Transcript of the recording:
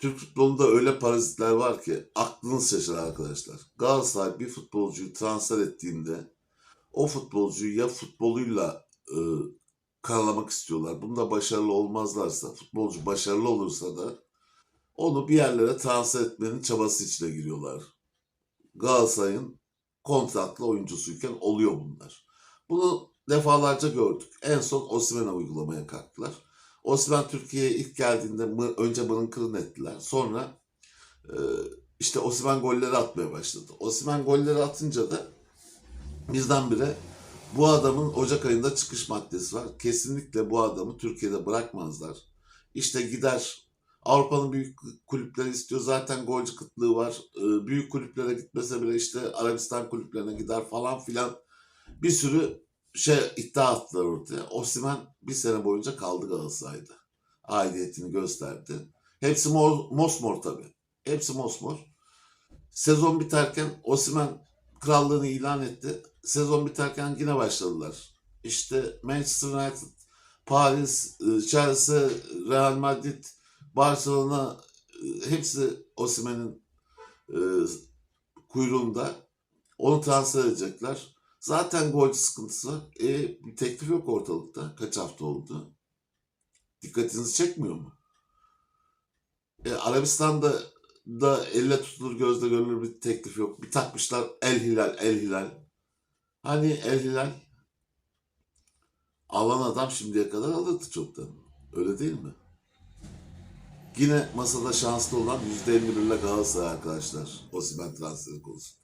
Türk futbolunda öyle parazitler var ki aklınız şaşar arkadaşlar. Galatasaray bir futbolcuyu transfer ettiğinde o futbolcuyu ya futboluyla e, karalamak istiyorlar. Bunda başarılı olmazlarsa, futbolcu başarılı olursa da onu bir yerlere transfer etmenin çabası içine giriyorlar. Galatasaray'ın kontratlı oyuncusuyken oluyor bunlar. Bunu defalarca gördük. En son Osimhen'e uygulamaya kalktılar. Osimhen Türkiye'ye ilk geldiğinde mı, önce mırın kırın ettiler. Sonra e, işte Osimhen golleri atmaya başladı. Osimhen golleri atınca da bizdenbire bu adamın Ocak ayında çıkış maddesi var. Kesinlikle bu adamı Türkiye'de bırakmazlar. İşte gider Avrupa'nın büyük kulüpleri istiyor. Zaten golcü kıtlığı var. E, büyük kulüplere gitmese bile işte Arabistan kulüplerine gider falan filan. Bir sürü şey iddia attılar ortaya. Osimhen bir sene boyunca kaldı Galatasaray'da. Aidiyetini gösterdi. Hepsi mor, mosmor tabii. Hepsi mosmor. Sezon biterken Osimhen krallığını ilan etti. Sezon biterken yine başladılar. İşte Manchester United, Paris, e, Chelsea, Real Madrid, Barcelona e, hepsi Osimhen'in e, kuyruğunda. Onu transfer edecekler. Zaten golcü sıkıntısı. E, bir teklif yok ortalıkta. Kaç hafta oldu? Dikkatinizi çekmiyor mu? E, Arabistan'da da elle tutulur gözle görülür bir teklif yok. Bir takmışlar El Hilal, El Hilal. Hani El Hilal? Alan adam şimdiye kadar alırdı çoktan. Öyle değil mi? Yine masada şanslı olan %51 ile Galatasaray arkadaşlar. Osimhen transferi konusu.